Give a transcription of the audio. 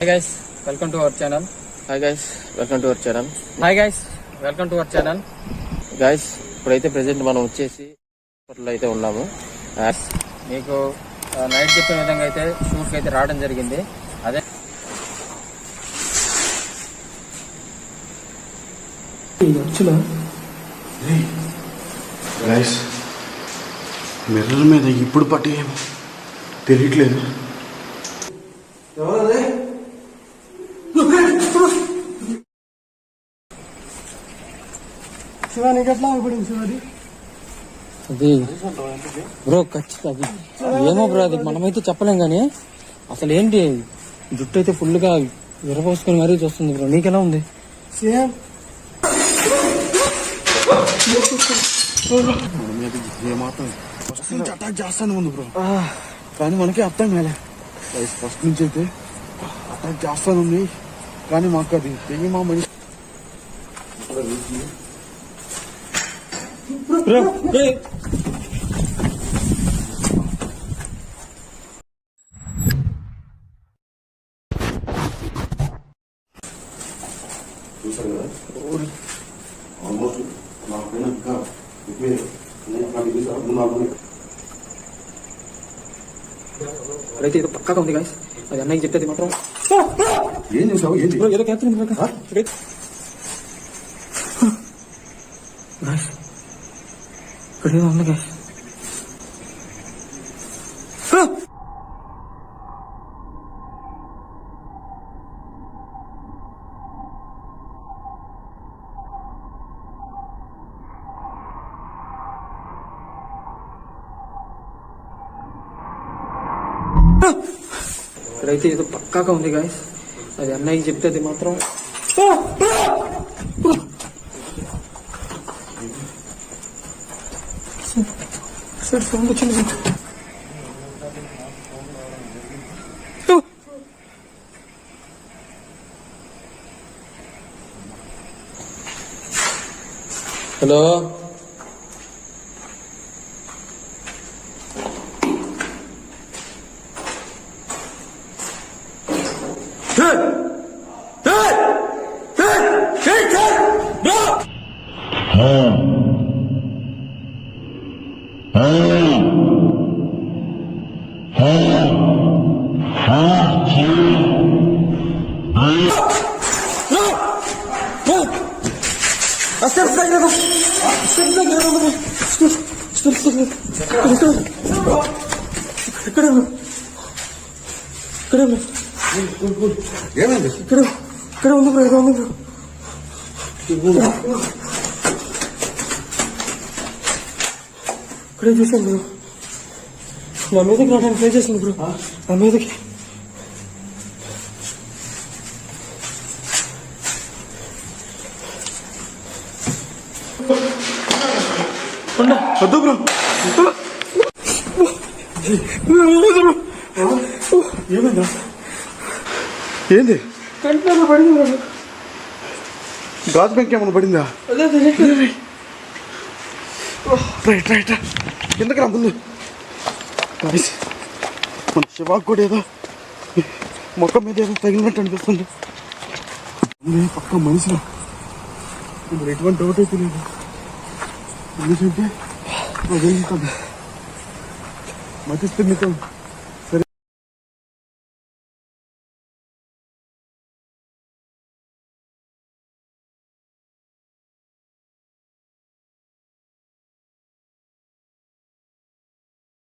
Hi guys welcome to our channel hi guys welcome to our channel hi guys welcome to our channel guys ఇప్పుడైతే present మనం వచ్చేసి హాస్పిటల్లో అయితే ఉన్నాము. మీకు నైట్ చెప్పిన విధంగా అయితే షూట్కి అయితే రావడం జరిగింది. అదే గైస్ మిర్రర్ మీద ఇప్పుడు పట్టి తెలియట్లేదు. అది బ్రో ఖచ్చితంగా ఏమో బ్రో అది మనమైతే చెప్పలేం కానీ అసలు ఏంటి? జుట్టు అయితే ఫుల్గా విరపోసుకొని మరీ చూస్తుంది బ్రో. నీకెలా ఉంది? ఫస్ట్ నుంచి అటాక్ చేస్తానే ఉంది బ్రో. కానీ మనకి అర్థం కాలే. ఫస్ట్ నుంచి అయితే అటాక్ చేస్తానే ఉంది. కానీ మాకు అది తెగి మా మనిషి చూసారు కదా ఆల్మోస్ట్ నా పైన ఇంకా ఎక్కువే అయితే ఇది పక్కాగా ఉంది గాయస్ అది అన్నయ్య చెప్పేది మాత్రం. ఏం చేసావు? ఏంటి ఏదో. ఇక్కడ. గాయస్ ఏదో ఉంది గాయస్ ఇక్కడైతే ఏదో పక్కాగా ఉంది గాయస్ అది అన్నయ్య చెప్తే అది మాత్రం సార్ సౌండ్ వచ్చింది హలో ఇక్కడ ఇక్కడ ఏమైంది ఇక్కడ ఇక్కడ ఉంది బ్రో ఇక్కడ ఉంది ఇక్కడే చూసాను బ్రో. నా మీదకి రావడానికి ట్రై చేసింది బ్రో. నా మీదకి. వద్దు బ్రో. ఏమైందా? ఏంది? కంట్లో పడింది బ్రో. గాజు బ్యాంక్ ఏమైనా పడిందా? అదే. రైట్ రైట్ ఎందుకు రా ముందు మన శివాకు కూడా ఏదో మొక్క మీద ఏదో తగిలినట్టు అనిపిస్తుంది. పక్క మనిషిలో ఇప్పుడు ఎటువంటి డౌట్ అయితే లేదు. ఎందుకంటే వదిలింటుంది మతిస్తే మీతో